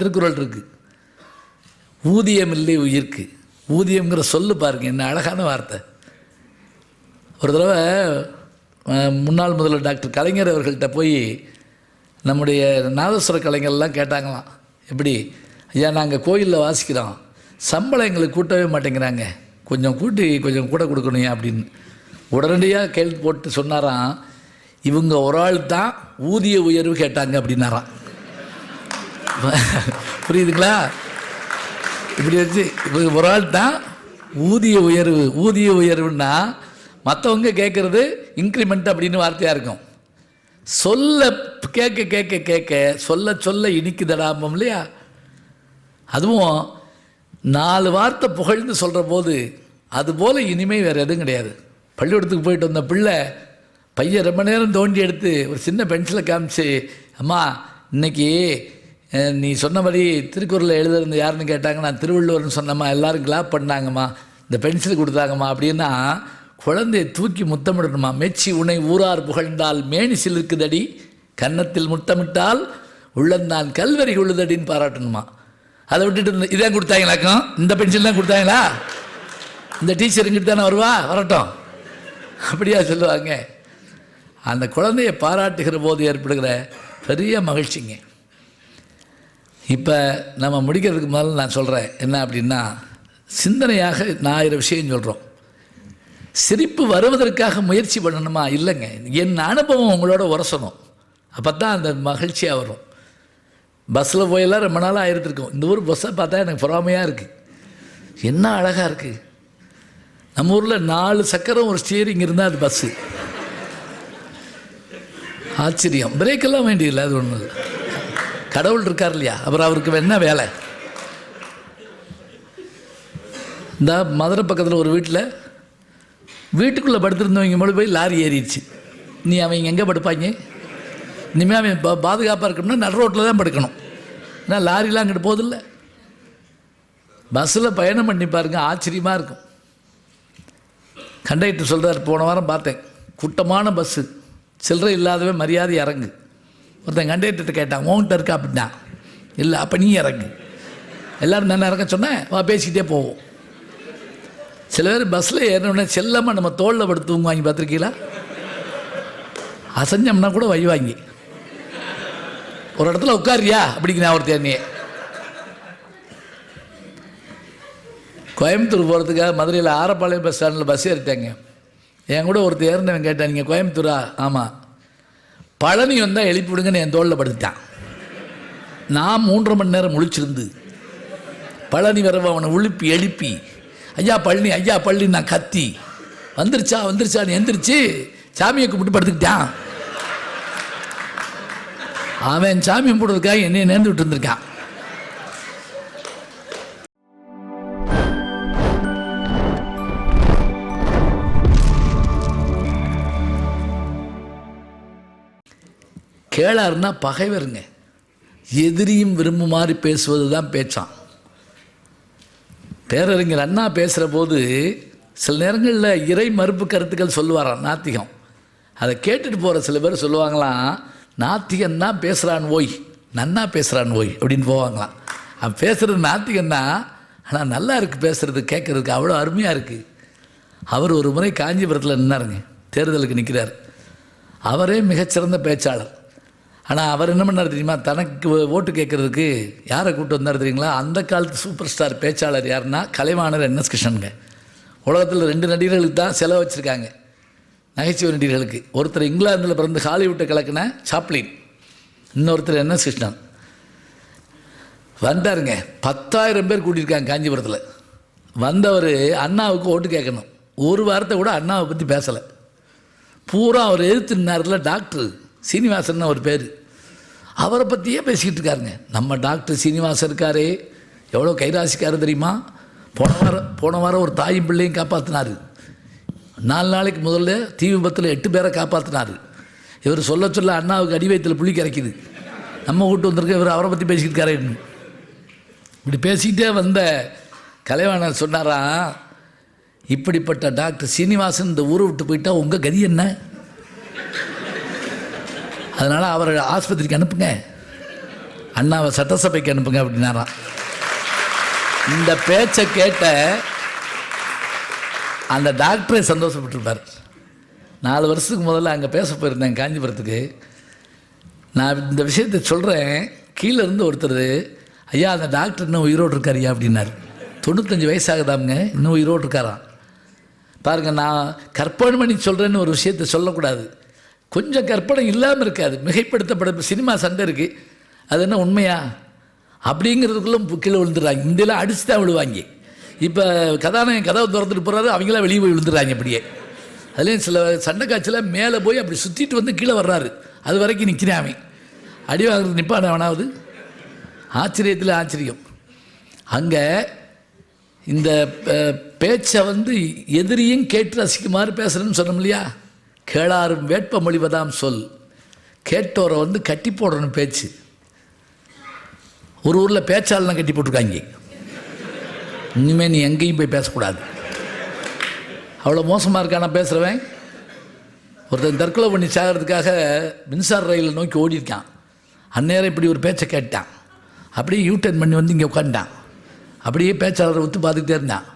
திருக்குறள் இருக்குது ஊதியம் இல்லை உயிர்க்கு. ஊதியம்ங்கிற சொல்லு பாருங்க என்ன அழகான வார்த்தை. ஒரு தடவை முன்னாள் முதல்வர் டாக்டர் கலைஞர் அவர்கள்ட்ட போய் நம்முடைய நாதஸ்வர கலைஞர்லாம் கேட்டாங்களாம் எப்படி? ஐயா நாங்கள் கோயிலில் வாசிக்கிறோம். சம்பளம் எங்களுக்கு கூட்டவே மாட்டேங்கிறாங்க. கொஞ்சம் கூட்டி கொஞ்சம் கூட கொடுக்கணுயா அப்படின்னு. உடனடியாக கேள்வி போட்டு சொன்னாராம் இவங்க ஒரு ஆள் தான் ஊதிய உயர்வு கேட்டாங்க அப்படின்னாராம். புரியுதுங்களா? இப்படி வச்சு இப்போ ஒரு ஆள் தான் ஊதிய உயர்வு. ஊதிய உயர்வுன்னா மற்றவங்க கேட்குறது இன்க்ரிமெண்ட் அப்படின்னு வார்த்தையாக இருக்கும். சொல்ல கேட்க கேட்க கேட்க சொல்ல சொல்ல இனிக்குதடாமம் இல்லையா? அதுவும் நாலு வார்த்தை புகழ்ந்து சொல்கிற போது அதுபோல் இனிமே வேறு எதுவும் கிடையாது. பள்ளிக்கூடத்துக்கு போயிட்டு வந்த பிள்ளை பையன் ரொம்ப நேரம் தோண்டி எடுத்து ஒரு சின்ன பென்சிலை காமிச்சு அம்மா இன்னைக்கு நீ சொன்னபடி திருக்குறளை எழுதுறது யாருன்னு கேட்டாங்க நான் திருவள்ளுவர்னு சொன்னம்மா எல்லோரும் கிளாப் பண்ணாங்கம்மா இந்த பென்சில் கொடுத்தாங்கம்மா அப்படின்னா குழந்தையை தூக்கி முத்தமிடணுமா? மெச்சி உனை ஊரார் புகழ்ந்தால் மேனி சிலிருக்குதடி கன்னத்தில் முத்தமிட்டால் உள்ளந்தான் கல்வரி உள்ளதடின்னு பாராட்டணுமா? அதை விட்டுட்டு இதான் கொடுத்தாங்களாக்கும் இந்த பென்சில் தான் கொடுத்தாங்களா? இந்த டீச்சர் இங்கிட்டு தானே வருவா? வரட்டும். அப்படியா சொல்லுவாங்க. அந்த குழந்தையை பாராட்டுகிற போது ஏற்படுகிற பெரிய மகிழ்ச்சிங்க. இப்போ நம்ம முடிக்கிறதுக்கு முதல்ல நான் சொல்கிறேன் என்ன அப்படின்னா சிந்தனையாக நான் ஆயிரம் விஷயம் சொல்கிறோம் சிரிப்பு வருவதற்காக முயற்சி பண்ணணுமா? இல்லைங்க. என் அனுபவம் உங்களோட உரசணும். அப்போ தான் அந்த மகிழ்ச்சியாக வரும். பஸ்ஸில் போயெல்லாம் ரொம்ப நாளாக ஆயிருந்துருக்கும். இந்த ஊர் பஸ்ஸை பார்த்தா எனக்கு பொறாமையாக இருக்குது என்ன அழகாக இருக்குது நம்ம ஊரில் நாலு சக்கரம் ஒரு ஸ்டீரிங் இருந்தால் அது பஸ்ஸு. ஆச்சரியம். பிரேக்கெல்லாம் வேண்டியதில்லை அது ஒன்று கடவுள் இருக்கார் இல்லையா? அப்புறம் அவருக்கு என்ன வேலை? இந்த மதுரை பக்கத்தில் ஒரு வீட்டில் வீட்டுக்குள்ளே படுத்திருந்தவங்க மட்டும் போய் லாரி ஏறிடுச்சு. நீ அவங்க எங்கே படுப்பாங்க? இனிமேல் அவன் பா பாதுகாப்பாக இருக்கணும்னா நடு ரோட்டில் தான் படுக்கணும். ஏன்னா லாரிலாம் அங்கிட்டு போதில்ல பஸ்ஸில் பயணம் பண்ணி பாருங்க ஆச்சரியமாக இருக்கும். கண்டக்டர் சொல்கிறார் போன வாரம் பார்த்தேன். கூட்டமான பஸ்ஸு. சில்லறை இல்லாதவன் மரியாதை இறங்கு. ஒருத்தன் கண்டக்டர்கிட்ட கேட்டான் உன்கிட்ட இருக்கா? அப்படின்னா இல்லை அப்போ நீ இறங்கு. எல்லோரும் நான் இறங்க சொன்னேன் வா பேசிக்கிட்டே போவோம். சில பேர் பஸ்ஸில் ஏறினோடனே செல்லமாக நம்ம தோளில் படுத்து தூங்குவாங்க பார்த்துருக்கீங்களா? அசஞ்சம்னா கூட வைவாங்க. ஒரு இடத்துல உட்காரியா அப்படிங்கிறேன் ஒருத்தர் என்னையே கோயம்புத்தூர் போகிறதுக்காக மதுரையில் ஆரப்பாளையம் பஸ் ஸ்டாண்டில் பஸ் ஏறிட்டாங்க. என் கூட ஒருத்தர் ஏறினவன் கேட்டான் நீங்கள் கோயம்புத்தூரா? ஆமாம் பழனி வந்தால் எழுப்பி விடுங்கன்னு என் தோளில் படுத்துட்டான். நான் மூன்றரை மணி நேரம் முழிச்சிருந்து பழனி வரவ அவனை உழுப்பி எழுப்பி ஐயா பழனி ஐயா பழனி நான் கத்தி. வந்துருச்சா வந்துருச்சான்னு எந்திரிச்சு சாமியை கூப்பிட்டு படுத்துக்கிட்டான். அவன் சாமி கும்பிடுறதுக்காக என்னையை நேர்ந்து விட்டு இருந்திருக்கான் கேளாருன்னா பகைவருங்க. எதிரியும் விரும்புமாறு பேசுவது தான் பேச்சான் பேரறிஞர் அண்ணா பேசுகிற போது சில நேரங்களில் இறை மறுப்பு கருத்துக்கள் சொல்லுவாராம் நாத்திகம். அதை கேட்டுட்டு போகிற சில பேர் சொல்லுவாங்களாம் நாத்திகன் தான் பேசுகிறான் ஓய் நன்னா பேசுகிறான் ஓய் அப்படின்னு போவாங்களாம். அவன் பேசுகிறது நாத்திகன் தான் ஆனால் நல்லா இருக்குது பேசுகிறது கேட்குறதுக்கு அவ்வளோ அருமையாக இருக்குது அவர் ஒரு முறை காஞ்சிபுரத்தில் நின்னாருங்க தேர்தலுக்கு நிற்கிறார் அவரே மிகச்சிறந்த பேச்சாளர். ஆனால் அவர் என்ன பண்ணார் தெரியுமா? தனக்கு ஓட்டு கேட்குறதுக்கு யாரை கூப்பிட்டு வந்தார் தெரியுங்களா? அந்த காலத்து சூப்பர் ஸ்டார் பேச்சாளர் யாருன்னா கலைவாணர் என்எஸ் கிருஷ்ணனுங்க. உலகத்தில் ரெண்டு நடிகர்களுக்கு தான் செலவு வச்சுருக்காங்க. நகைச்சுவை நடிகர்களுக்கு. ஒருத்தர் இங்கிலாந்தில் பிறந்து ஹாலிவுட்டை கலக்கின சாப்ளின். இன்னொருத்தர் என்எஸ் கிருஷ்ணன். வந்தாருங்க. பத்தாயிரம் பேர் கூட்டியிருக்காங்க காஞ்சிபுரத்தில். வந்தவர் அண்ணாவுக்கு ஓட்டு கேட்கணும். ஒரு வாரத்தை கூட அண்ணாவை பற்றி பேசலை. பூரா அவர் எதிர்த்து நின்னார்ல டாக்டர். சீனிவாசன் ஒரு பேர். அவரை பற்றியே பேசிக்கிட்டு இருக்காருங்க. நம்ம டாக்டர் சீனிவாசன் இருக்காரே. எவ்வளோ கைராசிக்காரர் தெரியுமா? போன வாரம் போன வாரம் ஒரு தாயும் பிள்ளையும் காப்பாற்றினார் நாலு நாளைக்கு முதல்ல தீ விபத்தில் எட்டு பேரை காப்பாற்றினார் இவர் சொல்ல சொல்ல அண்ணாவுக்கு அடி வயிற்றில் புள்ளி கரைக்குது. நம்ம கூட்டு வந்திருக்க இவர் அவரை பற்றி பேசிக்கிட்டு இருக்காரு இப்படி பேசிக்கிட்டே வந்த கலைவாணர் சொன்னாராம் இப்படிப்பட்ட டாக்டர் சீனிவாசன் இந்த ஊரை விட்டு போயிட்டா உங்கள் கதி என்ன? அதனால் அவரை ஆஸ்பத்திரிக்கு அனுப்புங்க. அண்ணாவை சட்டசபைக்கு அனுப்புங்க அப்படின்னாராம் இந்த பேச்சை கேட்ட அந்த டாக்டரே சந்தோஷப்பட்டிருப்பார். நாலு வருஷத்துக்கு முதல்ல அங்கே பேச போயிருந்தேன் காஞ்சிபுரத்துக்கு. நான் இந்த விஷயத்தை சொல்கிறேன் கீழே இருந்து ஒருத்தர் ஐயா அந்த டாக்டர் இன்னும் உயிரோடு இருக்காருயா அப்படின்னார். தொண்ணூத்தஞ்சு வயசாகுதாமுங்க. இன்னும் உயிரோடு இருக்காராம். பாருங்க நான் கற்பனை பண்ணி சொல்கிறேன்னு ஒரு விஷயத்தை சொல்லக்கூடாது. கொஞ்சம் கற்பனை இல்லாமல் இருக்காது. மிகைப்படுத்தப்பட சினிமா சண்டை இருக்குது அது என்ன உண்மையா? அப்படிங்கிறதுக்குள்ள கீழே விழுந்துடுறாங்க. இந்தியெல்லாம் அடிச்சு தான் விழுவாங்க. இப்போ கதாநாயகன் கதவை திறந்துட்டு போகிறாரு அவங்களாம் வெளியே போய் விழுந்துடுறாங்க அப்படியே. அதுலேயும் சில சண்டை காய்ச்சல மேலே போய் அப்படி சுற்றிட்டு வந்து கீழே வர்றாரு. அது வரைக்கும் நிற்கிறேன் அவன். அடி வாங்குறது நிற்பான வேணாவது ஆச்சரியத்தில் ஆச்சரியம். அங்கே இந்த பேச்சை வந்து எதிரியும் கேட்டு ரசிக்குமாறு பேசுகிறேன்னு சொன்னோம் இல்லையா? கேளாரும் வேட்ப மொழிவதாம் சொல். கேட்டோரை வந்து கட்டி போடணும் பேச்சு. ஒரு ஊரில் பேச்சாளனை கட்டி போட்டிருக்காங்க. இனிமேல் நீ எங்கேயும் போய் பேசக்கூடாது. அவ்வளோ மோசமாக இருக்கானா பேசுகிறவன் ஒருத்தன் தற்கொலை பண்ணி சாகிறதுக்காக மின்சார ரயிலை நோக்கி ஓடிருக்கான் அந்நேரம் இப்படி ஒரு பேச்சை கேட்டான். அப்படியே யூட்டர்ன் பண்ணி வந்து இங்கே உட்காந்துட்டான் அப்படியே பேச்சாளரை ஒத்து பார்த்துக்கிட்டே இருந்தான்.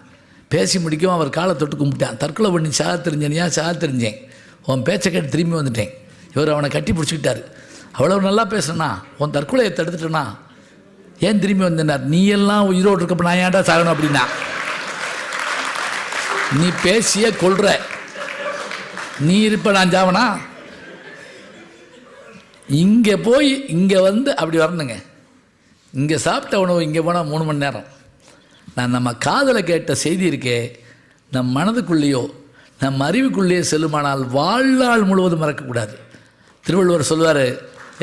பேசி முடிக்கவும் அவர் காலை தொட்டு கும்பிட்டான். தற்கொலை பண்ணி சாக தெரிஞ்சனியா சாக தெரிஞ்சேன். உன் பேச்சை கேட்டு திரும்பி வந்துட்டேன். இவர் அவனை கட்டி பிடிச்சிக்கிட்டாரு. அவ்வளோ நல்லா பேசுனா உன் தற்கொலையை தடுத்துட்டனா ஏன் திரும்பி வந்தேன்னார்? நீ எல்லாம் உயிரோடு இருக்கப்ப நான் ஏன்டா சாகணும் அப்படின்னா? நீ பேசிய கொள்ற நீ இருப்ப நான் ஜாவனா? இங்கே போய் இங்கே வந்து அப்படி வரணுங்க. இங்கே சாப்பிட்ட உணவு இங்கே போனால் மூணு மணி நேரம். நான் நம்ம காதில் கேட்ட செய்தி இருக்கே நம் மனதுக்குள்ளேயோ நம் அறிவுக்குள்ளே செல்லுமானால் வாழ்நாள் முழுவதும் மறக்கக்கூடாது. திருவள்ளுவர் சொல்வார்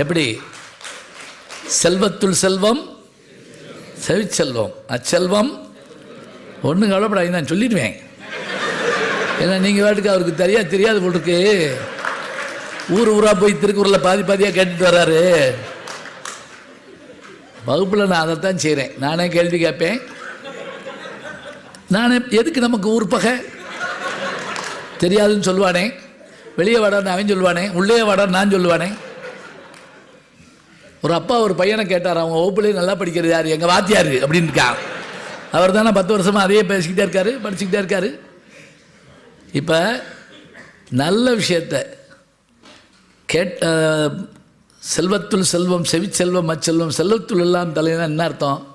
எப்படி? செல்வத்துள் செல்வம் செவிச்செல்வம். அச்செல்வம்? ஒன்றும் கவலைப்படாது நான் சொல்லிடுவேன். ஏன்னா நீங்கள் வாட்டுக்கு அவருக்கு தெரியா தெரியாது போட்டுருக்கு ஊர் ஊராக போய் திருக்குறளில் பாதி பாதியாக கேட்டுட்டு வர்றாரு. வகுப்பில் நான் அதைத்தான் செய்கிறேன் நானே கேள்வி கேட்பேன். நானே எதுக்கு நமக்கு ஊர் பகை? தெரியாதுன்னு சொல்லுவானே. வெளியே வாடான்னு அவன் சொல்லுவானே. உள்ளே வாடான்னு நான் சொல்லுவானே. ஒரு அப்பா ஒரு பையனை கேட்டார் அவங்க வகுப்புலேயே நல்லா படிக்கிறது யார்? எங்கள் வாத்தியார்? அப்படின்னு இருக்கான். அவர் தானே பத்து வருஷமாக அதையே பேசிக்கிட்டே இருக்காரு படிச்சுக்கிட்டே இருக்காரு. இப்போ நல்ல விஷயத்த கேட் செல்வத்துள் செல்வம் செவிச்செல்வம் அச்செல்வம் செல்வத்துள் எல்லாம் தலைனா என்ன அர்த்தம்?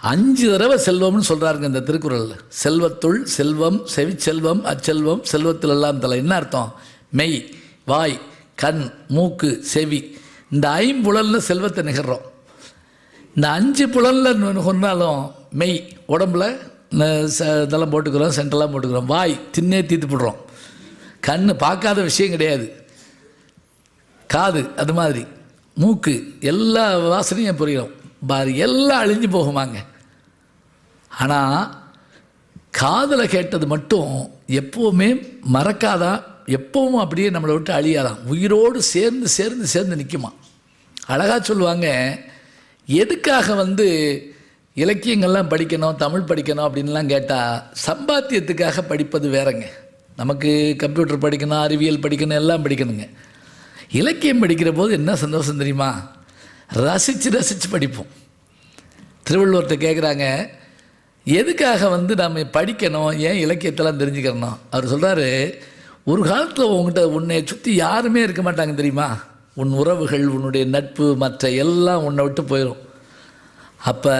அஞ்சு தடவை செல்வம்னு சொல்கிறாருங்க இந்த திருக்குறளில். செல்வத்துள் செல்வம் செவிச்செல்வம் அச்செல்வம் செல்வத்தில் எல்லாம் தலை. என்ன அர்த்தம்? மெய் வாய் கண் மூக்கு செவி. இந்த ஐம்புலனில் செல்வத்தை நிகழ்கிறோம் இந்த அஞ்சு புலனில் சொன்னாலும் மெய் உடம்புல ச- இதெல்லாம் போட்டுக்கிறோம் சென்டரெலாம் போட்டுக்கிறோம். வாய் தின்னே தீத்து போடுறோம். கண் பார்க்காத விஷயம் கிடையாது. காது அது மாதிரி. மூக்கு எல்லா வாசனையும் புரியும். பாரு எல்லாம் அழிஞ்சு போகுமாங்க. ஆனால் காதில் கேட்டது மட்டும் எப்போவுமே மறக்காதான் எப்பவும் அப்படியே நம்மளை விட்டு அழியாதான் உயிரோடு சேர்ந்து சேர்ந்து சேர்ந்து நிற்குமா அழகாக சொல்லுவாங்க எதுக்காக வந்து இலக்கியங்கள்லாம் படிக்கணும் தமிழ் படிக்கணும்? அப்படின்லாம் கேட்டால் சம்பாத்தியத்துக்காக படிப்பது வேறங்க. நமக்கு கம்ப்யூட்டர் படிக்கணும் அறிவியல் படிக்கணும் எல்லாம் படிக்கணுங்க. இலக்கியம் படிக்கிற போது என்ன சந்தோஷம் தெரியுமா? ரசித்து ரசித்து படிப்போம். திருவள்ளுவர்கிட்ட கேட்குறாங்க எதுக்காக வந்து நம்ம படிக்கணும்? ஏன் இலக்கியத்தெல்லாம் தெரிஞ்சுக்கிறணும்? அவர் சொல்கிறாரு ஒரு காலத்தில் உங்கள்கிட்ட உன்னை சுற்றி யாருமே இருக்க மாட்டாங்க தெரியுமா? உன் உறவுகள் உன்னுடைய நட்பு மற்ற எல்லாம் உன்னை விட்டு போயிடும் அப்போ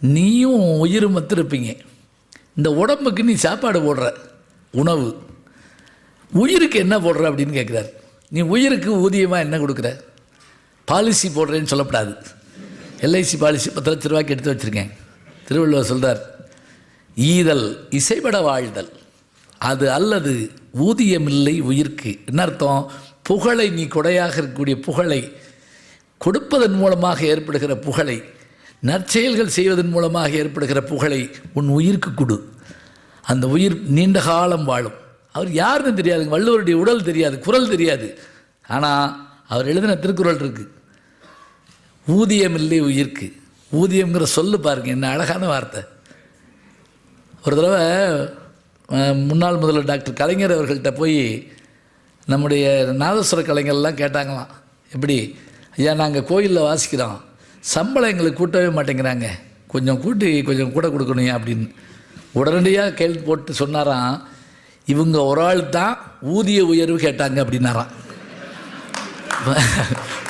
நீயும் உயிரும் மத்திருப்பீங்க இந்த உடம்புக்கு நீ சாப்பாடு போடுற உணவு. உயிருக்கு என்ன போடுற அப்படின்னு கேட்குறாரு நீ உயிருக்கு ஊதியமாக என்ன கொடுக்குற? பாலிசி போடுறேன்னு சொல்லப்படாது. எல்ஐசி பாலிசி பத்து லட்ச ரூபாய்க்கு எடுத்து வச்சுருக்கேன். திருவள்ளுவர் சொல்கிறார் ஈதல் இசைபட வாழ்தல். அது அல்லது ஊதியமில்லை உயிர்க்கு. என்ன அர்த்தம்? புகழை நீ கொடையாக இருக்கக்கூடிய புகழை கொடுப்பதன் மூலமாக ஏற்படுகிற புகழை நற்செயல்கள் செய்வதன் மூலமாக ஏற்படுகிற புகழை உன் உயிருக்கு கொடு. அந்த உயிர் நீண்ட காலம் வாழும். அவர் யாருன்னு தெரியாதுங்க வள்ளுவருடைய உடல் தெரியாது குரல் தெரியாது. ஆனால் அவர் எழுதின திருக்குறள் இருக்கு. ஊதியமில்லை உயிர்க்கு. ஊதியம்ங்கிற சொல்லு பாருங்க என்ன அழகான வார்த்தை. ஒரு தடவை முன்னாள் முதல்வர் டாக்டர் கலைஞர் அவர்கள்ட்ட போய் நம்முடைய நாதஸ்வர கலைஞர்லாம் கேட்டாங்களாம் எப்படி ஐயா நாங்கள் கோயிலில் வாசிக்கிறோம் சம்பளம் எங்களுக்கு கூட்டவே மாட்டேங்கிறாங்க கொஞ்சம் கூட்டி கொஞ்சம் கூட கொடுக்கணும் அப்படின்னு. உடனடியாக கேள்வி போட்டு சொன்னாராம் இவங்க ஒரு ஆள் தான் ஊதிய உயர்வு கேட்டாங்க அப்படின்னாராம்.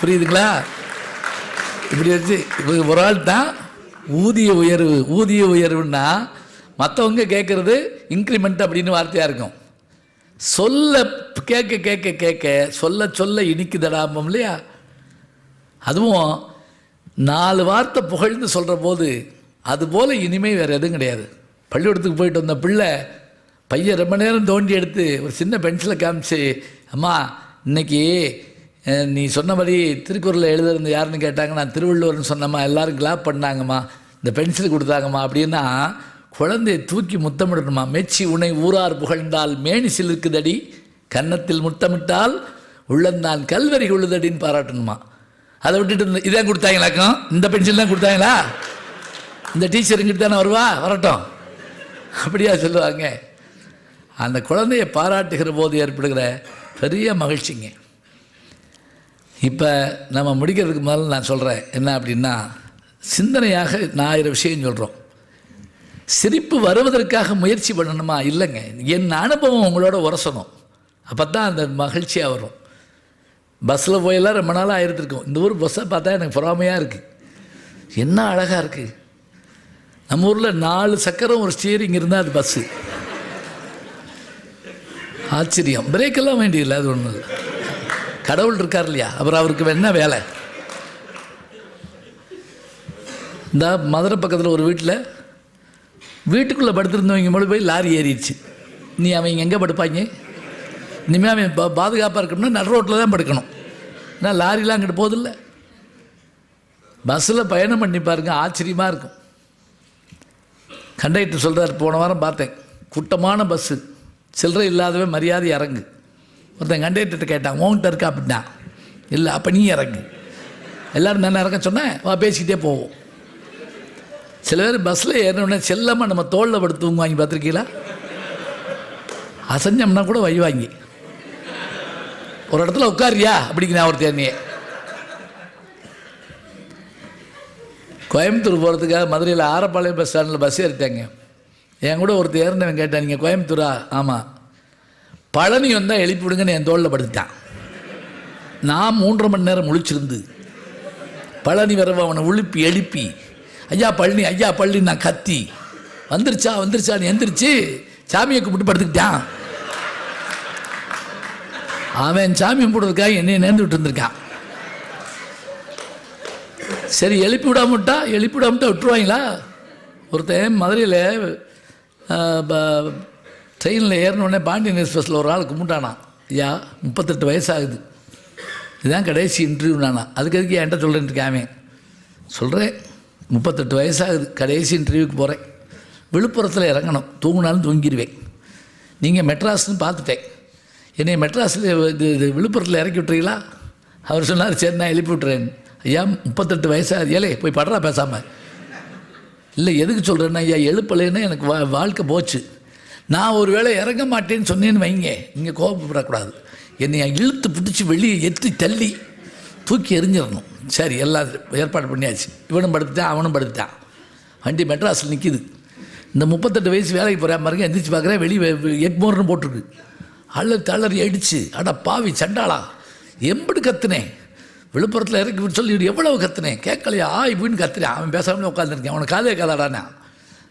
புரியுதுங்களா? இப்படி வச்சு ஒரு ஆள் தான் ஊதிய உயர்வு. ஊதிய உயர்வுன்னா மற்றவங்க கேட்குறது இன்க்ரிமெண்ட் அப்படின்னு வார்த்தையாக இருக்கும். சொல்ல கேட்க கேட்க கேட்க சொல்ல சொல்ல இனிக்குதடாமம் இல்லையா? அதுவும் நாலு வார்த்தை புகழ்ந்து சொல்கிற போது அதுபோல் இனிமே வேறு எதுவும் கிடையாது. பள்ளிக்கூடத்துக்கு போயிட்டு வந்த பிள்ளை பையன் ரொம்ப நேரம் தோண்டி எடுத்து ஒரு சின்ன பென்சிலை காமிச்சு அம்மா இன்னைக்கு நீ சொன்னபடி திருக்குறளை எழுதுறது யாருன்னு கேட்டாங்க நான் திருவள்ளுவர்னு சொன்னம்மா எல்லோரும் கிளாப் பண்ணாங்கம்மா இந்த பென்சில் கொடுத்தாங்கம்மா அப்படின்னா குழந்தையை தூக்கி முத்தமிடணுமா மெச்சி உனை ஊரார் புகழ்ந்தால் மேனி சிலிருக்குதடி கன்னத்தில் முத்தமிட்டால் உள்ளந்தான் கல்வரி கொள்ளுதடின்னு பாராட்டணுமா அதை விட்டுட்டு இந்த- இதான் கொடுத்தாங்களாக்கும் இந்த பென்சில் தான் கொடுத்தாங்களா? இந்த டீச்சர் இங்கிட்டு தானே வருவா? வரட்டும். அப்படியா சொல்லுவாங்க. அந்த குழந்தையை பாராட்டுகிற போது ஏற்படுகிற பெரிய மகிழ்ச்சிங்க. இப்போ நம்ம முடிக்கிறதுக்கு முதல்ல நான் சொல்கிறேன் என்ன அப்படின்னா சிந்தனையாக நான் ஆயிரம் விஷயம் சொல்கிறோம் சிரிப்பு வருவதற்காக முயற்சி பண்ணணுமா? இல்லைங்க. என் அனுபவம் உங்களோட உரசணும். அப்போ தான் அந்த மகிழ்ச்சியாக வரும். பஸ்ஸில் போயெல்லாம் ரொம்ப நாளாக ஆயிருந்திருக்கும் இந்த ஊர் பஸ்ஸை பார்த்தா எனக்கு பொறாமையாக இருக்குது என்ன அழகாக இருக்குது நம்ம ஊரில் நாலு சக்கரம் ஒரு ஸ்டீரிங் இருந்தால் அது பஸ்ஸு. ஆச்சரியம். பிரேக்கெல்லாம் வேண்டியதில்லை அது ஒன்றும் இல்லை. கடவுள் இருக்கார் இல்லையா? அப்புறம் அவருக்கு என்ன வேலை. இந்த மதுரை பக்கத்தில் ஒரு வீட்டில் வீட்டுக்குள்ளே படுத்திருந்தவங்க மொழி போய் லாரி ஏறிடுச்சு. நீ அவங்க எங்கே படுப்பாங்க இனிமேல் அவன் பா பாதுகாப்பாக இருக்கணும்னா நடு ரோட்டில் தான் படுக்கணும். ஏன்னா லாரிலாம் அங்கிட்டு போதில்ல பஸ்ஸில் பயணம் பண்ணி பாருங்க ஆச்சரியமாக இருக்கும். கண்டக்டர் சொல்கிறார் போன வாரம் பார்த்தேன். கூட்டமான பஸ்ஸு. சில்லறை இல்லாதவன் மரியாதை இறங்கு ஒருத்தன் கண்டக்டர்கிட்ட கேட்டான் உங்கள்கிட்ட இருக்கா? அப்படின்னா இல்லை அப்போ நீ இறங்கு. எல்லோரும் நான் இறங்க சொன்னேன் வா பேசிக்கிட்டே போவோம். சில பேர் பஸ்ஸில் ஏறினோடனே செல்லமாக நம்ம தோளில் படுத்து தூங்குவாங்க பார்த்துருக்கீங்களா? அசஞ்சம்னா கூட வைவாங்கி. ஒரு இடத்துல உட்காரியா அப்படிங்கிற ஒரு தேர்னியே. கோயம்புத்தூர் போகிறதுக்காக மதுரையில் ஆரப்பாளையம் பஸ் ஸ்டாண்டில் பஸ் ஏறிட்டாங்க. என் கூட ஒருத்தர் ஏறினவன் கேட்டான் நீங்கள் கோயம்புத்தூரா? ஆமாம் பழனி வந்தால் எழுப்பி விடுங்கன்னு என் தோளில் படுத்துட்டான். நான் மூன்றரை மணி நேரம் முழிச்சிருந்து பழனி வரவ அவனை உழுப்பி எழுப்பி ஐயா பழனி ஐயா பழனி நான் கத்தி. வந்துருச்சா வந்துருச்சான்னு எந்திரிச்சு சாமியை கூப்பிட்டு படுத்துக்கிட்டான். அவன் சாமி கும்பிடுறதுக்காக என்னை நேர்ந்துட்டு இருந்திருக்கான் சரி எழுப்பி விடாம விட்டா எழுப்பி விடாமட்டா விட்டுருவாங்களா? ஒருத்தன் மதுரையில் ட்ரெயினில் ஏறினோடனே பாண்டியன் எக்ஸ்பிரஸில் ஒரு ஆள் கும்பிட்டானா? ஐயா முப்பத்தெட்டு வயசாகுது. இதுதான் கடைசி இன்டர்வியூ நானா. அதுக்கு அதுக்கு என்கிட்ட சொல்கிறேன் இருக்காமே சொல்கிறேன் முப்பத்தெட்டு வயசாகுது. கடைசி இன்டர்வியூக்கு போகிறேன் விழுப்புரத்தில் இறங்கணும். தூங்கினாலும் தூங்கிடுவேன் நீங்கள் மெட்ராஸ்னு பார்த்துட்டேன். என்னை மெட்ராஸில் இது இது விழுப்புரத்தில் இறக்கி விட்டுறீங்களா? அவர் சொன்னார் சரி நான் எழுப்பி விட்டுறேன். ஐயா முப்பத்தெட்டு வயசாகுது. ஏலே போய் படுறா பேசாமல் இல்லை எதுக்கு சொல்கிறேன்னா ஐயா எழுப்பலைன்னா எனக்கு வா வாழ்க்கை போச்சு. நான் ஒரு வேளை இறங்க மாட்டேன்னு சொன்னேன்னு வைங்க. இங்கே கோபப்படக்கூடாது. என்னை இழுத்து பிடிச்சி வெளியே எத்தி தள்ளி தூக்கி எறிஞ்சிடணும். சரி எல்லாம் ஏற்பாடு பண்ணியாச்சு. இவனும் படுத்துட்டான் அவனும் படுத்துட்டான். வண்டி மெட்ராஸில் நிற்கிது இந்த முப்பத்தெட்டு வயசு வேலைக்கு போகிற மாதிரி எந்திரிச்சு பார்க்குறேன் வெளியே எட்மோர்னு போட்டிருக்கு. அள்ளு தளறி அடிச்சு அட பாவி சண்டாளா. எம்படி கத்துனேன். விழுப்புரத்தில் இறக்கி விட்டு சொல்லி எவ்வளவு கத்துனேன்? கேட்கலையா? இப்படின்னு கத்துனேன் அவன் பேசாமலே உட்காந்துருக்கேன் அவனுக்கு காதே காதாடானா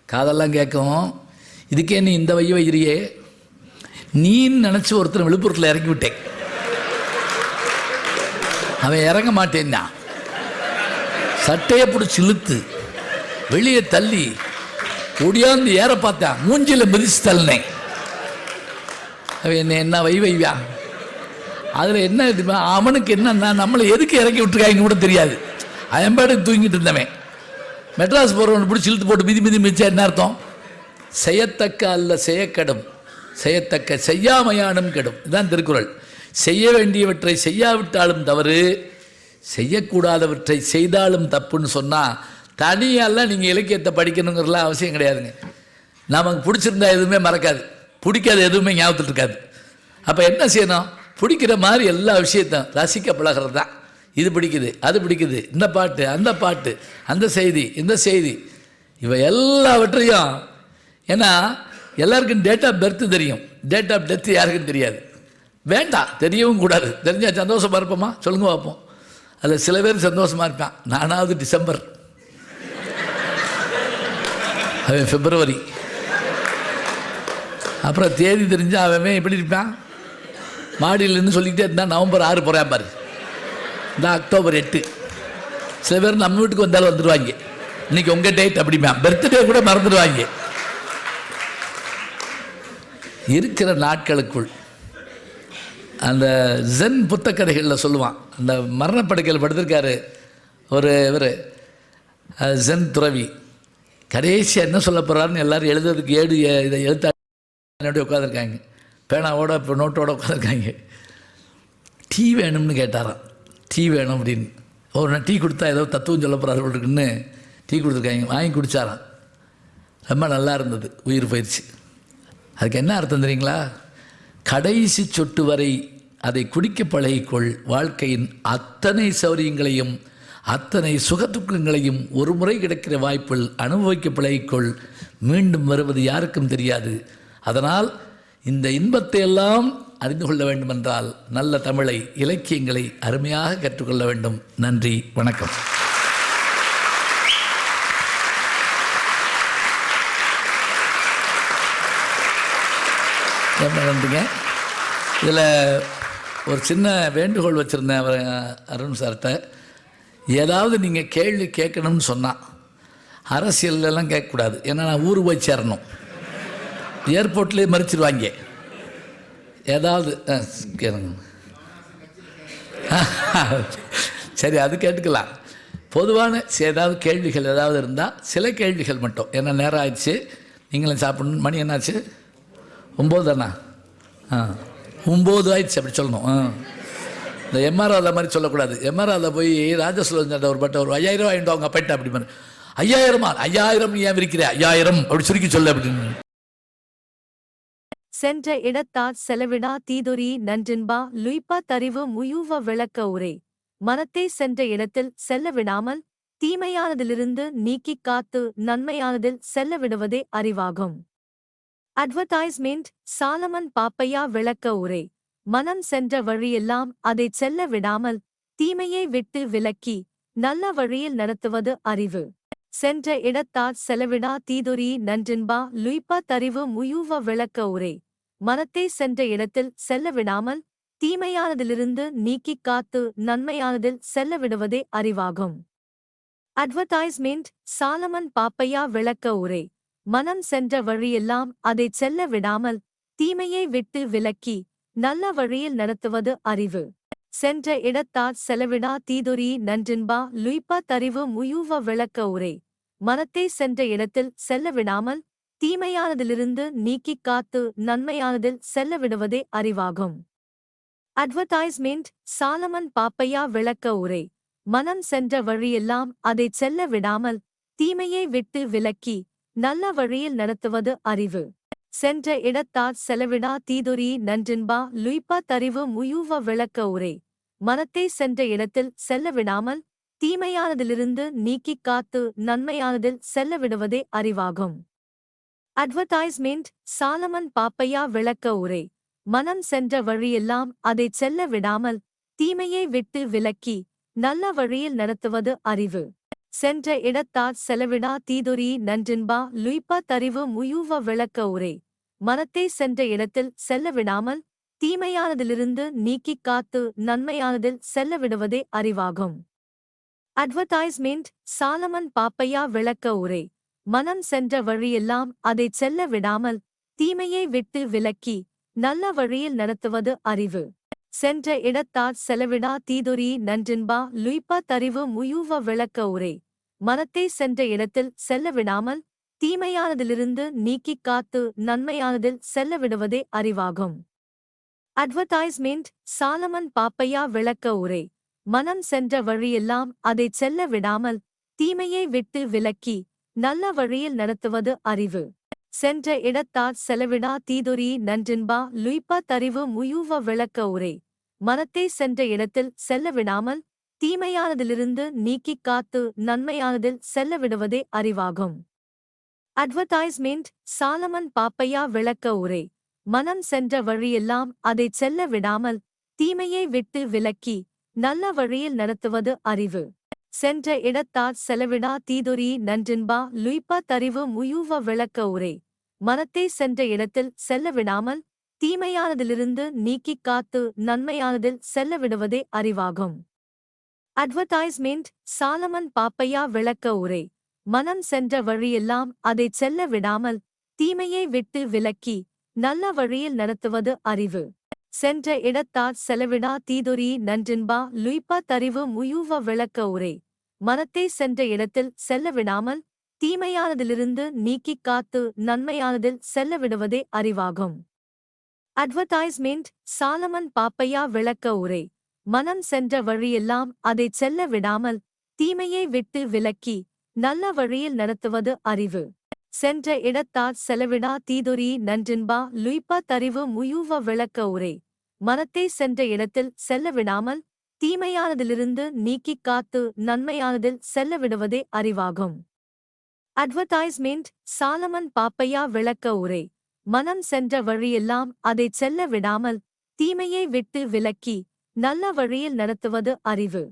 காதெல்லாம் கேட்கும். இதுக்கே நீ இந்த வைய வைக்கிறியே? நீன்னு நினச்சி ஒருத்தர் விழுப்புரத்தில் இறக்கி விட்டேன். அவன் இறங்க மாட்டேன்னா. சட்டையை பிடிச்சி இழுத்து வெளியே தள்ளி ஒடியாந்து ஏற பார்த்தேன் மூஞ்சில மிதிச்சு தள்ளினேன். அவன் என்ன என்ன வை வைவா அதில் என்ன இது அவனுக்கு என்னன்னா நம்மளை எதுக்கு இறக்கி விட்டுருக்காங்க கூட தெரியாது. அவன் பாட்டுக்கு தூங்கிட்டு இருந்தவன். மெட்ராஸ் போகிறவனை பிடிச்சி இழுத்து போட்டு மிதி மிதி மிதிச்சா என்ன அர்த்தம்? செய்யத்தக்க அல்ல செய்யக்கடும். செய்யத்தக்க செய்யாமையானும் கெடும். இதுதான் திருக்குறள். செய்ய வேண்டியவற்றை செய்யாவிட்டாலும் தவறு செய்யக்கூடாதவற்றை செய்தாலும் தப்புன்னு சொன்னால் தனியெல்லாம் நீங்கள் இலக்கியத்தை படிக்கணுங்கிறலாம் அவசியம் கிடையாதுங்க. நமக்கு பிடிச்சிருந்தா எதுவுமே மறக்காது. பிடிக்காது எதுவுமே ஞாபகத்தில் இருக்காது. அப்போ என்ன செய்யணும்? பிடிக்கிற மாதிரி எல்லா விஷயத்தையும் ரசிக்க பழகிறது தான் இது பிடிக்குது அது பிடிக்குது இந்த பாட்டு அந்த பாட்டு அந்த செய்தி இந்த செய்தி. இவை எல்லாவற்றையும் ஏன்னா எல்லாருக்கும் டேட் ஆஃப் பர்த் தெரியும். டேட் ஆஃப் டெத்து யாருக்கும் தெரியாது. வேண்டாம் தெரியவும் கூடாது. தெரிஞ்சால் சந்தோஷமாக இருப்போமா? சொல்லுங்க பார்ப்போம். அதில் சில பேர் சந்தோஷமாக இருப்பான் நானாவது டிசம்பர். அவன் பிப்ரவரி. அப்புறம் தேதி தெரிஞ்சால் அவன் எப்படி இருப்பான்? மாடியிலேருந்து சொல்லிக்கிட்டே இருந்தான் நவம்பர் ஆறு போகிறேன் பாரு. இந்த அக்டோபர் எட்டு. சில பேர் நம்ம வீட்டுக்கு வந்தாலும் வந்துடுவாங்க இன்னைக்கு உங்கள் டேட் அப்படிமா பர்த்டே கூட மறந்துடுவாங்க இருக்கிற நாட்களுக்குள். அந்த ஜென் புத்தக்கதைகளில் சொல்லுவான். அந்த மரணப்படுக்கையில் படுத்திருக்காரு. ஒரு இவர் ஜென் துறவி. கடைசியாக என்ன சொல்ல போகிறாருன்னு எல்லோரும் எழுதுறதுக்கு ஏடு இதை எழுத்தா உட்காந்துருக்காங்க பேனாவோட இப்போ நோட்டோட உட்காந்துருக்காங்க டீ வேணும்னு கேட்டாராம். டீ வேணும் அப்படின்னு. ஒரு நாள் டீ கொடுத்தா ஏதோ தத்துவம் சொல்ல போகிறாரு இருக்குன்னு டீ கொடுத்துருக்காங்க. வாங்கி குடித்தாராம் ரொம்ப நல்லா இருந்தது. உயிர் பயிற்சி அதுக்கு என்ன அர்த்தம் தெரியுங்களா? கடைசி சொட்டு வரை அதை குடிக்க பழகிக்கொள். வாழ்க்கையின் அத்தனை சௌரியங்களையும் அத்தனை சுகதுக்கங்களையும் ஒரு முறை கிடைக்கிற வாய்ப்பில் அனுபவிக்க பழகிக்கொள். மீண்டும் வருவது யாருக்கும் தெரியாது. அதனால் இந்த இன்பத்தை எல்லாம் அறிந்து கொள்ள வேண்டுமென்றால் நல்ல தமிழை இலக்கியங்களை அருமையாக கற்றுக்கொள்ள வேண்டும். நன்றி வணக்கம். ரொம்ப நன்றிங்க இதில் ஒரு சின்ன வேண்டுகோள் வச்சுருந்தேன் அவர் அருண் சார்கிட்ட ஏதாவது நீங்கள் கேள்வி கேட்கணும்னு சொன்னால் அரசியல்லாம் கேட்கக்கூடாது ஏன்னா நான் ஊருக்கு போய் சேரணும். ஏர்போர்ட்லேயே மறிச்சிருவாங்க. ஏதாவது ஆ, கேளுங்க. சரி அது கேட்டுக்கலாம். பொதுவான ஏதாவது கேள்விகள் ஏதாவது இருந்தால் சில கேள்விகள் மட்டும். ஏன்னா நேரம் ஆயிடுச்சு. நீங்களும் சாப்பிடணும். மணி என்னாச்சு? ஒம்பது தானா? ஒம்பது ஆயிடுச்சு அப்படி சொல்லணும். ஆ. இந்த எம்ஆர்ஆத மாதிரி சொல்லக்கூடாது. எம்ஆர்ஆத போய் ராஜசுலஞ்சன் ஒரு பட்ட ஒரு ஐயாயிரம் வாங்கிட்டு அவங்க அப்பட்ட அப்படி மாதிரி ஐயாயிரமா ஐயாயிரம் நீ ஏன் விற்கிற ஐயாயிரம் அப்படி சுருக்கி சொல்லு அப்படின்னு. சென்ற இடத்தா செலவிடா தீதுரி நன்றின்பா லுய்பா தறிவு முயூவ விளக்க உரை. மனத்தை சென்ற இடத்தில் செல்ல விடாமல் தீமையானதிலிருந்து நீக்கிக் காத்து நன்மையானதில் செல்ல விடுவதே அறிவாகும். அட்வர்டைஸ்மெண்ட் சாலமன் பாப்பையா விளக்க உரை. மனம் சென்ற வழியெல்லாம் அதைச் செல்ல விடாமல் தீமையை விட்டு விலக்கி நல்ல வழியில் நடத்துவது அறிவு. சென்ற இடத்தாற் செலவிடா தீதொரி நன்றின்பா லுய்பா தறிவு முயூவ விளக்க உரை. மனத்தை சென்ற இடத்தில் செல்ல விடாமல் தீமையானதிலிருந்து நீக்கிக் காத்து நன்மையானதில் செல்ல விடுவதே அறிவாகும். அட்வர்டைஸ்மெண்ட் சாலமன் பாப்பையா விளக்க உரை. மனம் சென்ற வழியெல்லாம் அதைச் செல்ல விடாமல் தீமையை விட்டு விலக்கி நல்ல வழியில் நடத்துவது அறிவு. சென்ற இடத்தார் செலவிடா தீதொரி நன்றின்பா லுய்பா தறிவு முயூவ விளக்க உரை. மனத்தை சென்ற இடத்தில் செல்ல விடாமல் தீமையானதிலிருந்து நீக்கிக் காத்து நன்மையானதில் செல்ல விடுவதே அறிவாகும். அட்வர்டைஸ்மெண்ட் சாலமன் பாப்பையா விளக்க உரை. மனம் சென்ற வழியெல்லாம் அதைச் செல்ல விடாமல் தீமையை விட்டு விலக்கி நல்ல வழியில் நடத்துவது அறிவு. சென்ற இடத்தாற் செலவிடா தீதுரி நன்றின்பா லுய்பா தறிவு முயூவ விளக்க உரை. மனத்தை சென்ற இடத்தில் செல்லவிடாமல் தீமையானதிலிருந்து நீக்கிக் காத்து நன்மையானதில் செல்லவிடுவதே அறிவாகும். அட்வர்டைஸ்மெண்ட் சாலமன் பாப்பையா விளக்க உரை. மனம் சென்ற வழியெல்லாம் அதைச் செல்ல விடாமல் தீமையை விட்டு விலக்கி நல்ல வழியில் நடத்துவது அறிவு. சென்ற இடத்தார் செலவிடா தீதுரி நன்றின்பா லுய்பா தறிவு முயூவ விளக்க உரை. மனத்தை சென்ற இடத்தில் செல்லவிடாமல் தீமையானதிலிருந்து நீக்கிக் காத்து நன்மையானதில் செல்லவிடுவதே அறிவாகும். அட்வர்டைஸ்மெண்ட் சாலமன் பாப்பையா விளக்க உரை. மனம் சென்ற வழியெல்லாம் அதைச் செல்ல விடாமல் தீமையை விட்டு விலக்கி நல்ல வழியில் நடத்துவது அறிவு. சென்ற இடத்தார் செலவிடா தீதுரி நன்றின்பா லுய்பா தறிவு முயூவ விளக்க உரை. மனத்தை சென்ற இடத்தில் செல்ல விடாமல் தீமையானதிலிருந்து நீக்கிக் காத்து நன்மையானதில் செல்ல விடுவதே அறிவாகும். அட்வர்டைஸ்மெண்ட் சாலமன் பாப்பையா விளக்க உரை. மனம் சென்ற வழியெல்லாம் அதைச் செல்ல விடாமல் தீமையை விட்டு விலக்கி நல்ல வழியில் நடத்துவது அறிவு. சென்ற இடத்தார் செலவிடா தீதுரி நன்றின்பா லுய்பா தறிவு முயூவ விளக்க உரை. மனத்தை சென்ற இடத்தில் செல்ல விடாமல் தீமையானதிலிருந்து நீக்கிக் காத்து நன்மையானதில் செல்ல விடுவதே அறிவாகும். அட்வர்டைஸ்மெண்ட் சாலமன் பாப்பையா விளக்க உரை. மனம் சென்ற வழியெல்லாம் அதைச் செல்ல விடாமல் தீமையை விட்டு விலக்கி நல்ல வழியில் நடத்துவது அறிவு. சென்ற இடத்தார் செலவிடா தீதொரி நன்றின்பா லுய்பா தறிவு முயூவ விளக்க உரை. மனத்தை சென்ற இடத்தில் செல்ல விடாமல் தீமையானதிலிருந்து நீக்கிக் காத்து நன்மையானதில் செல்ல விடுவதே அறிவாகும். அட்வர்டைஸ்மெண்ட் சாலமன் பாப்பையா விளக்க உரை. மனம் சென்ற வழியெல்லாம் அதைச் செல்ல விடாமல் தீமையை விட்டு விலக்கி நல்ல வழியில் நடத்துவது அறிவு. சென்ற இடத்தாற் செலவிடா தீதொரி நன்றின்பா லுய்பா தறிவு முயூவ விளக்க உரை. மனத்தை சென்ற இடத்தில் செல்ல விடாமல் தீமையானதிலிருந்து நீக்கிக் காத்து நன்மையானதில் செல்ல விடுவதே அறிவாகும். அட்வர்டைஸ்மெண்ட் சாலமன் பாப்பையா விளக்க உரை. மனம் சென்ற வழியெல்லாம் அதைச் செல்ல விடாமல் தீமையை விட்டு விலக்கி நல்ல வழியில் நடத்துவது அறிவு. சென்ற இடத்தார் செலவிடா தீதொரி நன்றின்பா லுய்பா தறிவு முயூவ விளக்க உரை. மனத்தை சென்ற இடத்தில் செல்ல விடாமல் தீமையானதிலிருந்து நீக்கிக் காத்து நன்மையானதில் செல்ல விடுவதே அறிவாகும். அட்வர்டைஸ்மெண்ட் சாலமன் பாப்பையா விளக்க உரை. மனம் சென்ற வழியெல்லாம் அதைச் செல்ல விடாமல் தீமையை விட்டு விலக்கி நல்ல வழியில் நடத்துவது அறிவு.